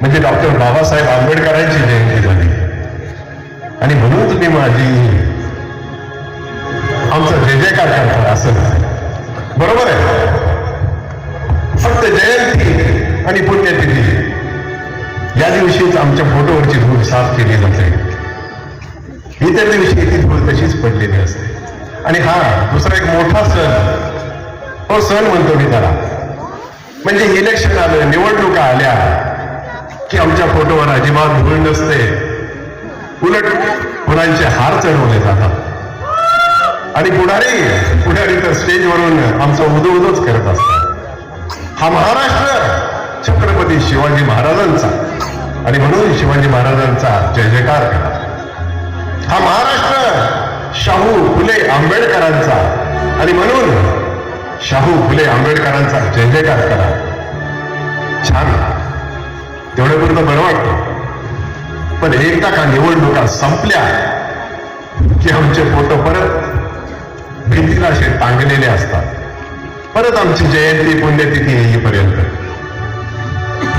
म्हणजे डॉक्टर बाबासाहेब आंबेडकरांची जयंती झाली. आणि म्हणून तुम्ही माझी आमचा जय जयकार करता असं बरोबर आहे? फक्त जयंती आणि पुण्यतिथी. या दिवशीच आमच्या फोटोवरची धूळ साफ केली जाते. इतर दिवशी ती धूळ तशीच पडलेली असते. आणि हा दुसरा एक मोठा सण तो सण म्हणतो मी त्याला. म्हणजे इलेक्शन आलं निवडणुका आल्या. की आमच्या फोटोवर अजिबात धूळ नसते. उलट फुलांचे हार चढवले जातात. आणि पुढारी पुढारी तर स्टेजवरून आमचं उदो उदोच करत असतात. हा महाराष्ट्र छत्रपती शिवाजी महाराजांचा आणि म्हणून शिवाजी महाराजांचा जय जयकार करा. हा महाराष्ट्र शाहू फुले आंबेडकरांचा आणि म्हणून शाहू फुले आंबेडकरांचा जय जयकार करा. छान. तेवढं बरं वाटतं. पण एकदा का निवडणुका संपल्या की आमचे फोटो परत भिंतीला असे टांगलेले असतात. परत आमची जयंती पुण्यतिथी येईपर्यंत.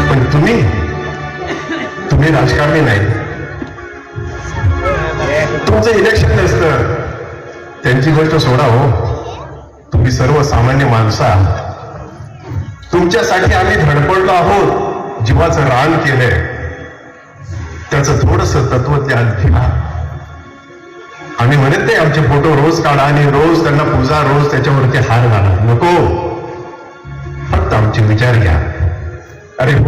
पण तुम्ही तुम्ही राजकारणी नाही. तुमचं इलेक्शन नसतं. त्यांची गोष्ट सोडा हो. तुम्ही सर्वसामान्य माणसं आहात. तुमच्यासाठी आम्ही धडपडलो आहोत. जीवाचं रान केलंय त्याचं थोडस तत्वज्ञान घ्या आम्ही म्हणत नाही आमचे फोटो रोज काढा आणि रोज त्यांना पूजा रोज त्याच्यावरती हार घाला. नको. फक्त आमचे विचार घ्या. अरे हो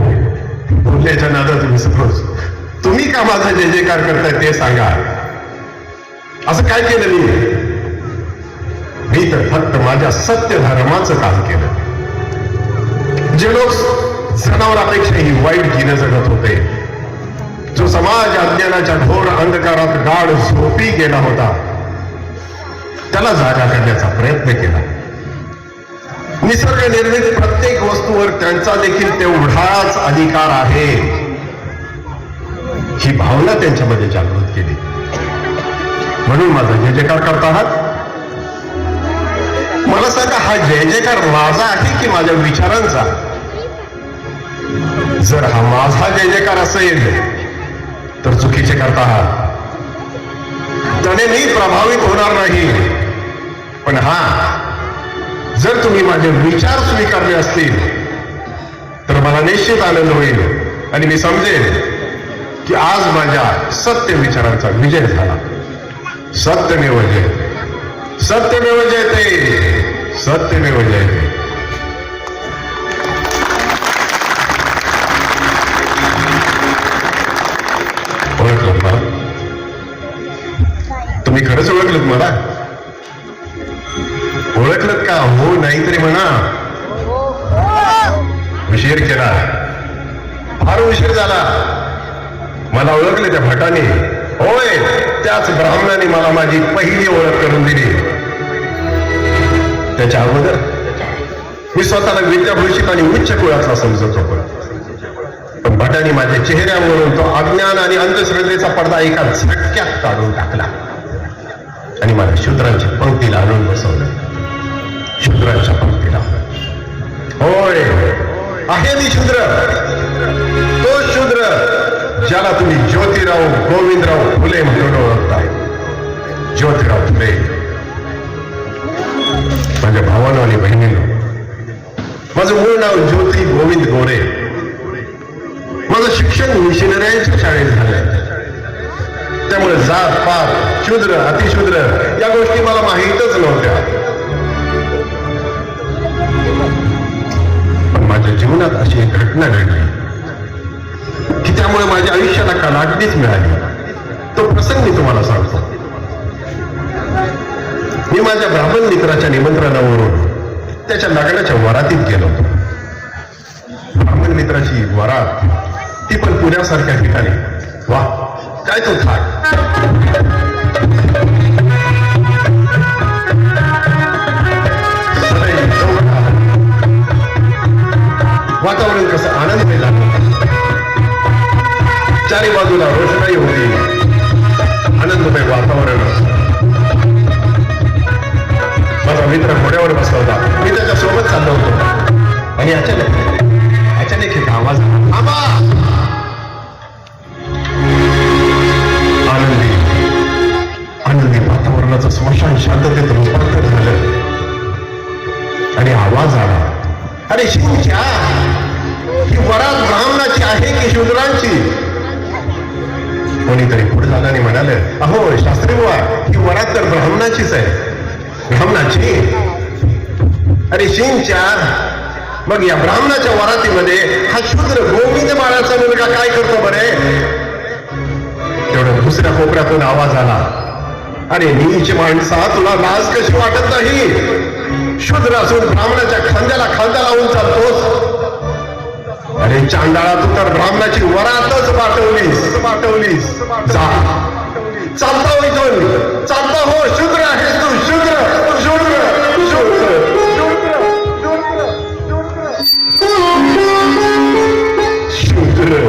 बोलण्याच्या नादात विसरोच तुम्ही का माझा जय जयकार करताय ते सांगा. असं काय केलं मी? मी तर फक्त माझ्या सत्य धर्माचं काम केलं. जे लोक जनावरापेक्षाही वाईट जीवन जगत होते. जो समाज अज्ञानाच्या घोर अंधकारात गाढ झोपी गेला होता त्याला जागा करण्याचा प्रयत्न केला. निसर्ग निर्मित प्रत्येक वस्तूवर त्यांचा देखील तेवढाच अधिकार आहे. ही भावना त्यांच्यामध्ये जागृत केली. म्हणून माझा जय जयकार करत आहात. मला सांगा हा जय जयकार माझा आहे की माझ्या विचारांचा? जर हा माझा जय जयकार असेल तर चुकीचे करता आहात त्याने मी प्रभावित होणार नाही. पण हा जर तुम्ही माझे विचार स्वीकारले असतील तर मला निश्चित आनंद होईल आणि मी समजेल की आज माझ्या सत्य विचारांचा विजय झाला. सत्यमेव जयते सत्यमेव जयते सत्यमेव जयते ओळखलं मला ओळखलं का? हो नाहीतरी म्हणा. उशीर केला. फार उशीर झाला. मला ओळखले त्या भटाने. होय त्याच ब्राह्मणाने मला माझी पहिली ओळख करून दिली. त्याच्या अगोदर मी स्वतःला विद्याभूषित आणि उच्च कुळातला समजत. होतो पण भटाने माझ्या चेहऱ्यावरून तो अज्ञान आणि अंधश्रद्धेचा पडदा एका झटक्यात काढून टाकला. आणि मला शूद्रांच्या पंक्तीला आणून बसवलं. शूद्रांच्या पंक्तीला. होय. आहे मी शूद्र. तो शूद्र ज्याला तुम्ही ज्योतिराव गोविंदराव फुले म्हणून ओळखताय. ज्योतिराव फुले. माझ्या भावानं आणि बहिणीनं माझं मूळ नाव ज्योती गोविंद गोरे. माझं शिक्षण मिशनऱ्यांच्या शाळेत झालंय. त्यामुळे जात पात शूद्र अतिशूद्र. या गोष्टी मला माहीतच नव्हत्या. पण माझ्या जीवनात अशी एक घटना घडली की त्यामुळे माझ्या आयुष्याला कालागलीच मिळाली. तो प्रसंग मी तुम्हाला सांगतो. मी माझ्या ब्राह्मण मित्राच्या निमंत्रणावरून त्याच्या लग्नाच्या वरातीत गेलो होतो. ब्राह्मण मित्राची वरात ती पण पुण्यासारख्या ठिकाणी. वा काय तो थाट. चारी अहो ही वरात तर ब्राह्मणाचीच आहे. ब्राह्मणाची? आणि शिंच्या मग या ब्राह्मणाच्या वरातीमध्ये हा शूद्र गोविंद बाळाचा मुलगा काय करतो बरे? तेवढं दुसऱ्या कोपऱ्यातून आवाज आला. अरे नीच माणसा तुला लाज कशी वाटत नाही? शूद्र असून ब्राह्मणाच्या खांद्याला खांदा लावून चालतोस. अरे चांडाळा तू तर ब्राह्मणाची वरातच पाठवलीस पाठवलीस. जा. चालता हो इथून चालता हो शूद्र आहेस तू शूद्र शूद्र शूद्र शूद्र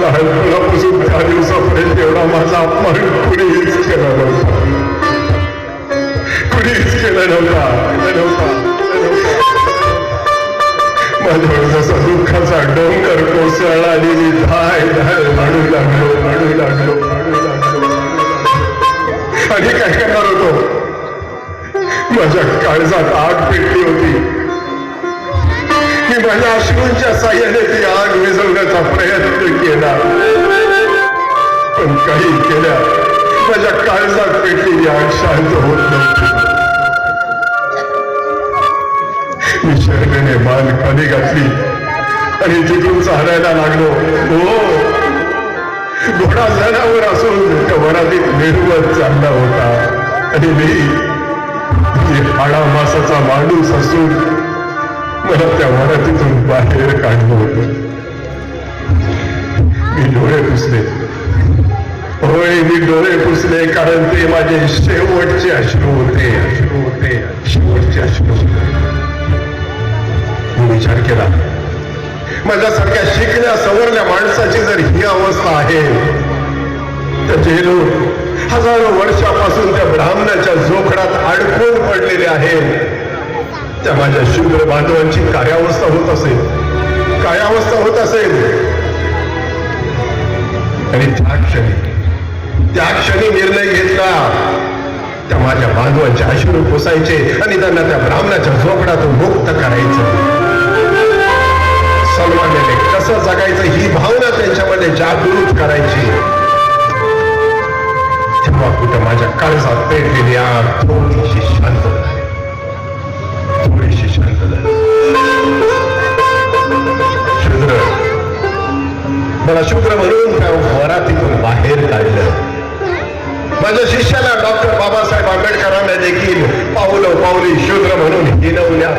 लहानपणापासून त्या दिवसापर्यंत एवढा माझा अपमान कुणीच केला नव्हता कुणीच केला नव्हता केला नव्हता केला नव्हता. माझ्यावर दुःखाचा डोंगर कोसळला आणि मी धाय धाय वाढू लागलो वाढू लागलो वाढू लागलो आणि काय करणार होतो माझ्या काळजात आग पेटली होती मी माझ्या अश्रूंच्या साह्याने ती आग विझवण्याचा प्रयत्न केला पण काही केल्या माझ्या काळजात पेटलेली आग शांत होत नव्हती. मान घातली. आणि तिथून चालायला लागलो हो. घोडा जनावर असून त्या वरातीत मिळवत चालला होता. आणि मी मी हाडा मासाचा माणूस असून मला त्या वरातीतून बाहेर काढलं होतं. मी डोळे पुसले. होय मी डोळे पुसले कारण ते माझे शेवटचे अश्रू होते अश्रू होते शेवटचे अश्रू होते. मी विचार केला. माझ्यासारख्या शिकल्या सवरल्या माणसाची जर ही अवस्था आहे तर जे लोक हजारो वर्षापासून त्या ब्राह्मणाच्या जोखडात अडकून पडलेले आहेत त्या माझ्या शूद्र बांधवांची काय अवस्था होत असेल. काय अवस्था होत असेल. आणि त्या क्षणी त्या क्षणी निर्णय घेतला. त्या माझ्या बांधवांचे अश्रू पुसायचे आणि त्यांना त्या ब्राह्मणाच्या झोपडातून मुक्त करायचं. सन्मानाने कसं जगायचं ही भावना त्यांच्यामध्ये जागृत करायची. तेव्हा कुठं माझ्या काळजात पेटलेली आग थोडीशी शांत थोडीशी शांत झाली. शूद्र मला शूद्र म्हणून त्या वरातीतून बाहेर काढलं. माझ्या शिष्याला डॉक्टर बाबासाहेब आंबेडकरांना देखील पाऊलं पाऊली शूद्र म्हणून हिनवल्या.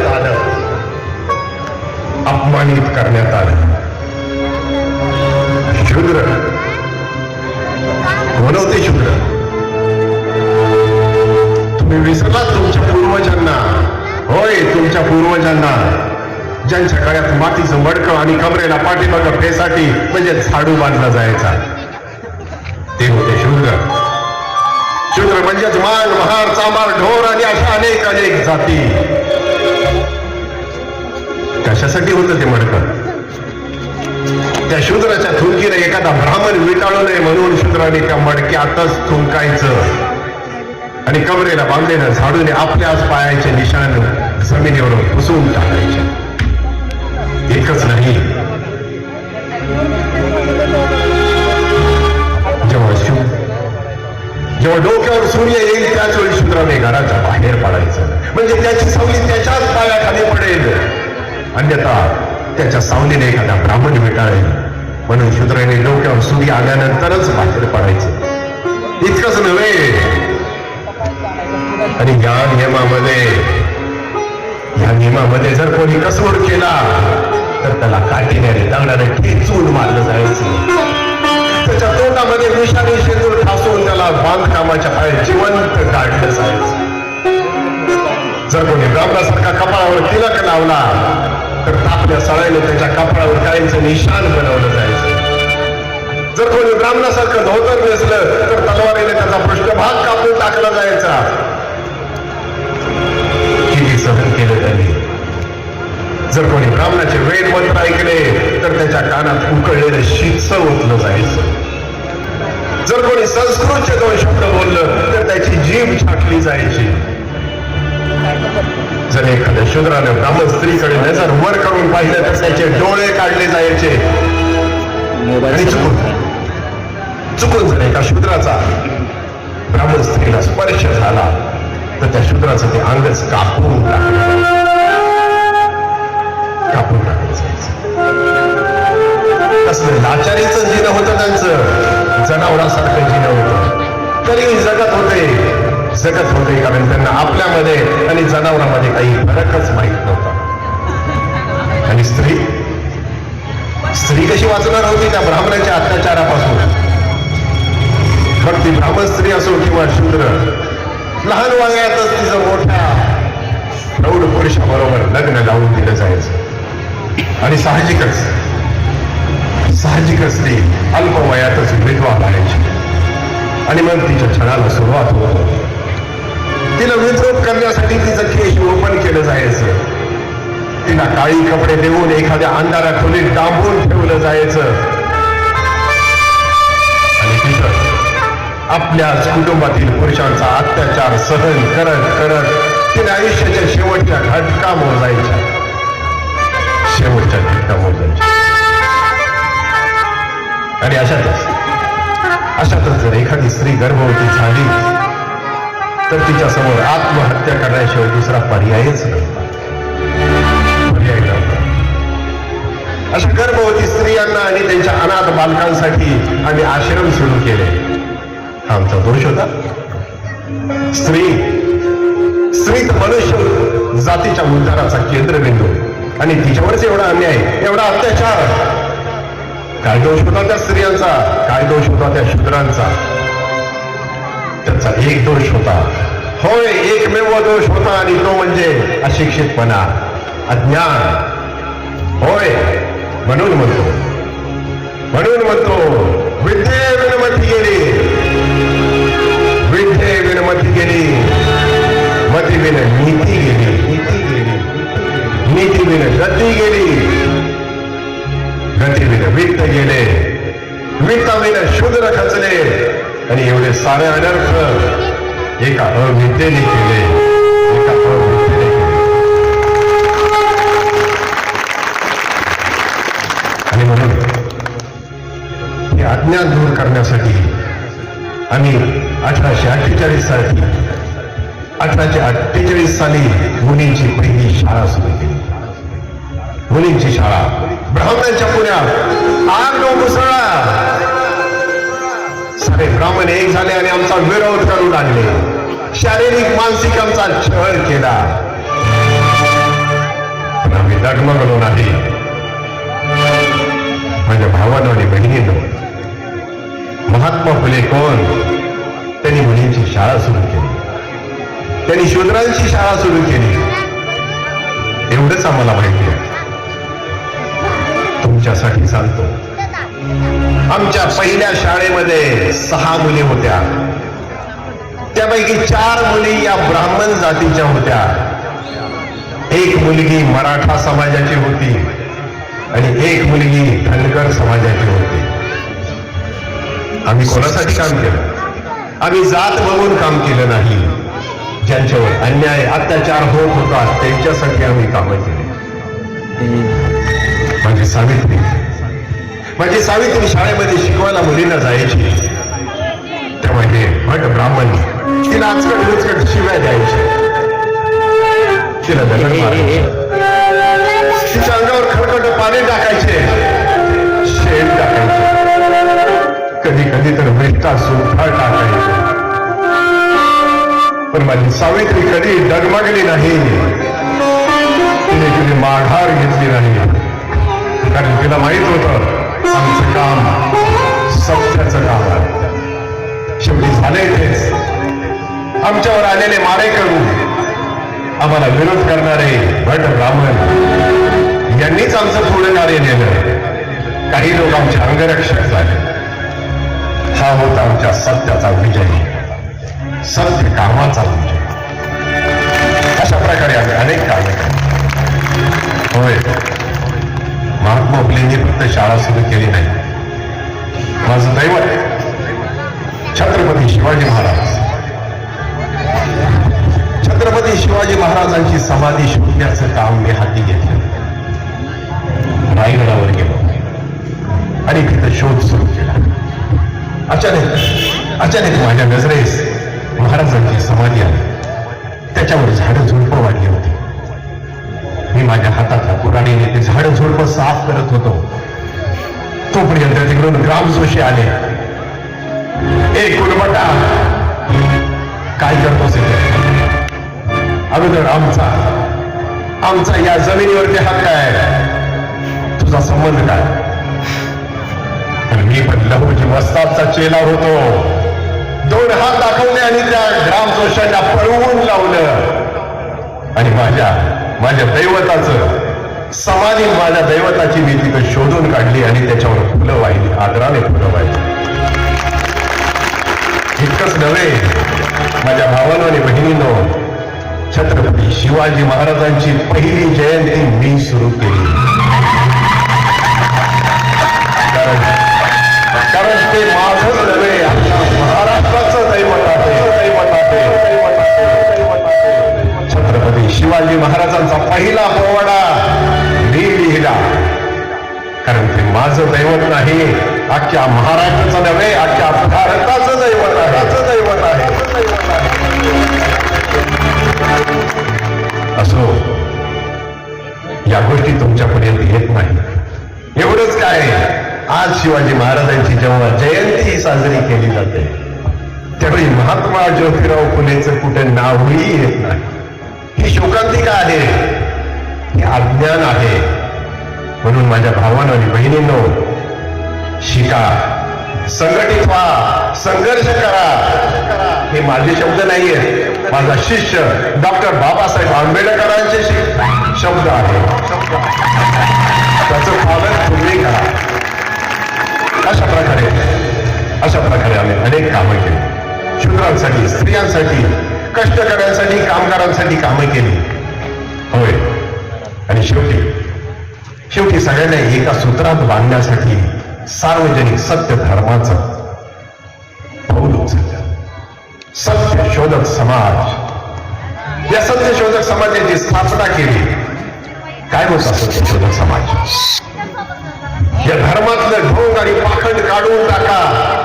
पाठीमागं म्हणजे झाडू बांधला जायचा. ते होते शूद्र. शूद्र म्हणजेच माल महार चांबार ढोर आणि अशा अनेक अनेक जाती. कशासाठी होतं ते मडकं? त्या शूद्राच्या थुंकीने एखादा ब्राह्मण विटाळू नये म्हणून शूद्राने त्या मडक्यातच थुंकायचं. आणि कमरेला बांधलेलं झाडूने आपल्याच पायाचे निशाण जमिनीवर पुसून टाकायचे. एकच नाही. जेव्हा डोक्यावर सूर्य येईल त्याच वेळी शूद्राने घराच्या बाहेर पडायचं. म्हणजे त्याची सावली त्याच्याच पायाखाली पडेल. अन्यथा त्याच्या सावलीने एखादा ब्राह्मण भेटाळेल म्हणून शूद्राने डोक्यावर सूर्य आल्यानंतरच बाहेर पडायचं. इतकंच नव्हे. आणि या नियमामध्ये या नियमामध्ये जर कोणी कसोड केला तर त्याला काठीने दगडाने ठेचून मारलं जायचं. त्याच्या तोंडामध्ये विषारी शेंदूर ठासून त्याला बांधकामाच्या पाय जिवंत काढलं जायचं. जर कोणी ब्राह्मणासारखा कपाळावर तिलक लावला तर आपल्या सळाईने त्याच्या कपाळावर काहींचं निशान बनवलं जायचं. जर कोणी ब्राह्मणासारखं धोतर नेसलं तर तलवारीने त्याचा पृष्ठभाग कापून टाकला जायचा. किती सहन केलं त्यांनी. जर कोणी ब्राह्मणाचे वेद मंत्र ऐकले तर त्याच्या कानात उकळलेलं शीतस ओतलं जायचं. जर कोणी संस्कृतचे दोन शब्द बोललं तर त्याची जीभ छाटली जायची. जर एखाद्या शूद्राने ब्राह्मण स्त्रीकडे नजर वर करून पाहिलं तर त्याचे डोळे काढले जायचे. चुकून चुकून जर एका शूद्राचा ब्राह्मण स्त्रीला स्पर्श झाला तर त्या शूद्राचं ते अंगच कापून टाकलं. कापून टाकलं जायचं. कसलं लाचारीचं होतं त्यांचं. जनावरांसारखं जीवन होतं. तरी जगत होते. जगत होते कारण म्हणजे त्यांना आपल्यामध्ये आणि जनावरांमध्ये काही फरकच माहीत नव्हता. आणि स्त्री? स्त्री कशी वाचणार होती त्या ब्राह्मणाच्या अत्याचारापासून? मग ती ब्राह्मण स्त्री असो किंवा शूद्र लहान वागण्यातच तिचं मोठ्या प्रौढ पुरुषाबरोबर लग्न लावून दिलं जायचं. आणि साहजिकच साहजिकच ती अल्प वयातच विधवा व्हायची आणि मग तिच्या छळाला सुरुवात होत होती. तिला विद्रोप करण्यासाठी तिचं केश ओपन केलं जायचं. तिला काळी कपडे देऊन एखाद्या अंधारा खोलीत डांबून ठेवलं जायचं. आणि तिथं आपल्याच कुटुंबातील पुरुषांचा अत्याचार सहन करत करत तिने आयुष्याच्या शेवटच्या घटका मोजायच्या. शेवटच्या घटका मोजायच्या. आणि अशातच अशातच जर एखादी स्त्री गर्भवती झाली तर तिच्या समोर आत्महत्या करण्याशिवाय दुसरा पर्यायच नाही. पर्याय नव्हता अशा गर्भवती स्त्रियांना आणि त्यांच्या अनाथ बालकांसाठी आम्ही आश्रम सुरू केले. हा आमचा दोष होता. स्त्री स्त्री तर मनुष्य जातीच्या उद्धाराचा केंद्रबिंदू. आणि तिच्यावरच एवढा अन्याय एवढा अत्याचार. काय दोष होता त्या स्त्रियांचा? काय दोष होता त्या शूद्रांचा? त्याचा एक दोष होता. होय एकमेव दोष होता आणि तो म्हणजे अशिक्षितपणा अज्ञान. होय म्हणून म्हणतो. म्हणून म्हणतो विद्ये विनमती गेली विद्ये विनमती गेली मती विन नीती गेली. नीती गेली. नीती विन गती गेली. गतीविन वित्त गेले. वित्तविन शूद्र खचले. आणि एवढे सारे अनर्थ एका अविद्येने केले. एका अविद्येने केले. आणि म्हणून हे अज्ञान दूर करण्यासाठी आम्ही अठराशे अठ्ठेचाळीस साली अठराशे अठ्ठेचाळीस साली मुलींची पहिली शाळा सुरू केली. मुलींची शाळा ब्राह्मणांच्या पुण्यात आग नो मुसळा. सारे ब्राह्मण एक झाले आणि आमचा विरोध करू लागले. शारीरिक मानसिक आमचा छळ केला. आम्ही डगमगलो नाही. माझ्या भावानं आणि बहिणीनं. महात्मा फुले कोण? त्यांनी मुलींची शाळा सुरू केली. त्यांनी शूद्रांची शाळा सुरू केली. एवढंच आम्हाला माहिती आहे. तुमच्यासाठी सांगतो आमच्या पहिल्या शाळेमध्ये सहा मुली होत्या. त्यापैकी चार मुली या ब्राह्मण जातीच्या होत्या. एक मुलगी मराठा समाजाची होती आणि एक मुलगी धनगर समाजाची होती. आम्ही कोणासाठी काम केलं? आम्ही जात बघून काम केलं नाही. ज्यांच्यावर अन्याय अत्याचार होत होता त्यांच्यासाठी आम्ही कामं केली. सावित्री. म्हणजे सावित्री शाळेमध्ये शिकवायला मुलींना जायची. तेव्हा हे भट ब्राह्मण तिला आजकड उचकट शिव्या द्यायची. तिला दगड मारायचे. तिच्या अंगावर खडखड पाणी टाकायचे. शेण टाकायचे. कधी कधी तर मिष्टा सुद्धा टाकायचे. पण माझी सावित्री कधी डगमगली नाही. तिने कधी माघार घेतली नाही. कारण तिला माहीत होतं आमचं काम सत्याचं काम आहे. शेवटी झालंय तेच. आमच्यावर आलेले मारे करू आम्हाला विरोध करणारे भट ब्राह्मण यांनीच आमचं पुढे कार्य नेलं. काही लोक आमचे अंगरक्षक झाले. हा होता आमच्या सत्याचा विजय. सत्य कामाचा विजय. अशा प्रकारे आम्ही अनेक कार्य केली. होय. महात्मा फुलेंनी फक्त शाळा सुरू केली नाही. माझं दैवत छत्रपती शिवाजी महाराज. छत्रपती शिवाजी महाराजांची समाधी शोधण्याचं काम मी हाती घेतलं. रायगडावर गेलो. आणि तिथं शोध सुरू केला. अचानक अचानक माझ्या नजरेस महाराजांची समाधी आली. त्याच्यावर झाडं झुडपं वाढली होती. मी माझ्या हातातल्या कुराडीने ते झाड झुडप साफ करत होतो. तोपर्यंत तिकडून ग्राम जोशी आले. ए कुलबटा काय करतोस अगोदर आमचा आमचा या जमिनीवरती हक्क आहे. तुझा संबंध काय? पण मी पण लहूजी वस्तादचा चेला होतो. दोन हात दाखवले आणि त्या ग्राम जोशाच्या पळवून लावलं. आणि माझ्या माझ्या दैवताचं समाधी माझ्या दैवताची मी तिथं शोधून काढली आणि त्याच्यावर फुलं वाहिली आदराने फुलं वाहिली. इतकंच नव्हे माझ्या भावांनो आणि बहिणीनो छत्रपती शिवाजी महाराजांची पहिली जयंती मी सुरू केली. कारण कारण ते माझंच नव्हे शिवाजी महाराजांचा पहिला पोवाडा मी लिहिला. कारण ते माझं दैवत नाही अख्ख्या महाराष्ट्राचं नव्हे अख्ख्या भारताचं दैवत आहे. दैवत आहे दैवत आहे. असो या गोष्टी तुमच्यापर्यंत येत नाही. एवढंच काय आज शिवाजी महाराजांची जेव्हा जयंती साजरी केली जाते त्यावेळी महात्मा ज्योतिराव फुलेचं कुठे नावही येत नाही. ही शोकांतिका आहे. हे अज्ञान आहे. म्हणून माझ्या भावानं आणि बहिणींनो शिका. संघटित व्हा. संघर्ष करा. हे माझे शब्द नाहीये. माझा शिष्य डॉक्टर बाबासाहेब आंबेडकरांचे शब्द आहे. त्याचं पालन तुम्ही करा. अशा प्रकारे अशा प्रकारे आम्ही अनेक कामं केली. शूद्रांसाठी स्त्रियांसाठी कष्ट करण्यासाठी कामगारांसाठी कामं केली. होय. आणि शेवटी शेवटी सगळ्यांना एका सूत्रात बांधण्यासाठी सार्वजनिक सत्य धर्माचं पाऊल उचललं. सत्य शोधक समाज. या सत्य शोधक समाजाची स्थापना केली काय होता सत्य शोधक समाज? या धर्मातलं ढोंग आणि पाखंड काढून टाका.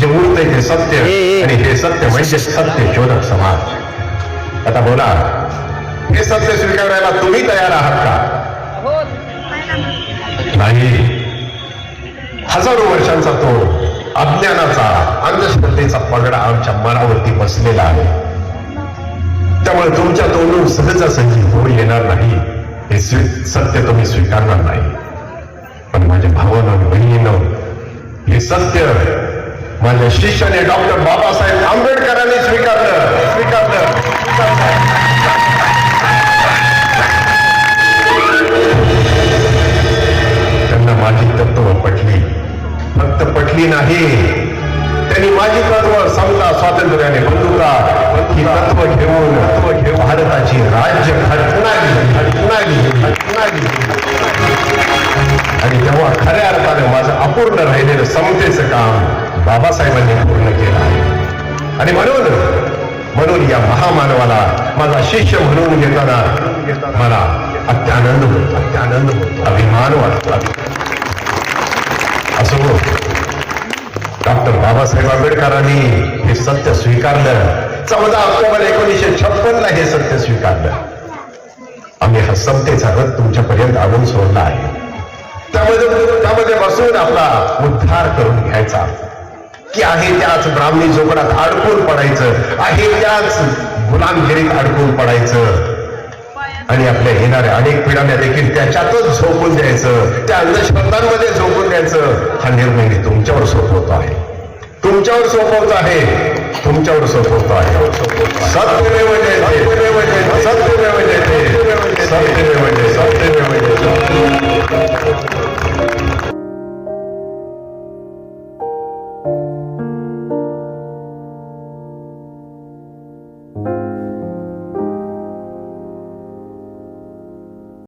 जे उरतंय ते सत्य आणि हे सत्य म्हणजे सत्य शोधक समाज. आता बोला. हे सत्य स्वीकारायला तुम्ही तयार आहात का? नाही. हजारो वर्षांचा तो अज्ञानाचा अंधश्रद्धेचा पगडा आमच्या मनावरती बसलेला आहे. त्यामुळे तुमच्या तोंडून सहजासहजी होऊ येणार नाही. हे स्वी- सत्य तुम्ही स्वीकारणार नाही. पण माझ्या भावानं बहिणीनं हे सत्य माझ्या शिष्याने डॉक्टर बाबासाहेब आंबेडकरांनी स्वीकारलं स्वीकारलं. त्यांना माझी तत्व पटली. फक्त पटली नाही. त्यांनी माझी तत्व समता स्वातंत्र्याने बंधुता ही तत्व घेऊन तत्व घेऊन भारताची राज्य घटना लिहिली घटना घटना आणि तेव्हा खऱ्या अर्थाने माझं अपूर्ण राहिलेलं समतेचं काम बाबासाहेबांनी पूर्ण केलं आहे. आणि म्हणून म्हणून या महामानवाला माझा शिष्य म्हणून घेताना मला अत्यानंद होतो अत्यानंद होतो अभिमान वाटतो. असो हो. डॉक्टर बाबासाहेब आंबेडकरांनी हे सत्य स्वीकारलं. चौदा ऑक्टोबर एकोणीसशे छप्पनला हे सत्य स्वीकारलं. आम्ही हा समतेचा रथ तुमच्यापर्यंत आणून सोडला आहे. त्यामध्ये त्यामध्ये बसून आपला उद्धार करून घ्यायचा. की आहे त्याच ब्राह्मणी जोगडात अडकून पडायचं आहे त्याच गुलामगिरीत अडकून पडायचं. आणि आपल्या येणाऱ्या अनेक पिढ्यांना देखील त्याच्यातच झोपून द्यायचं त्या अंधश्रद्धांमध्ये झोपून द्यायचं. हा निर्णय मी तुमच्यावर सोपवतो आहे. तुमच्यावर सोपवतो आहे. तुमच्यावर सोपवतो आहे. सत्यमेव सत्यमेव सत्यमेव सत्यमेव सत्यमेव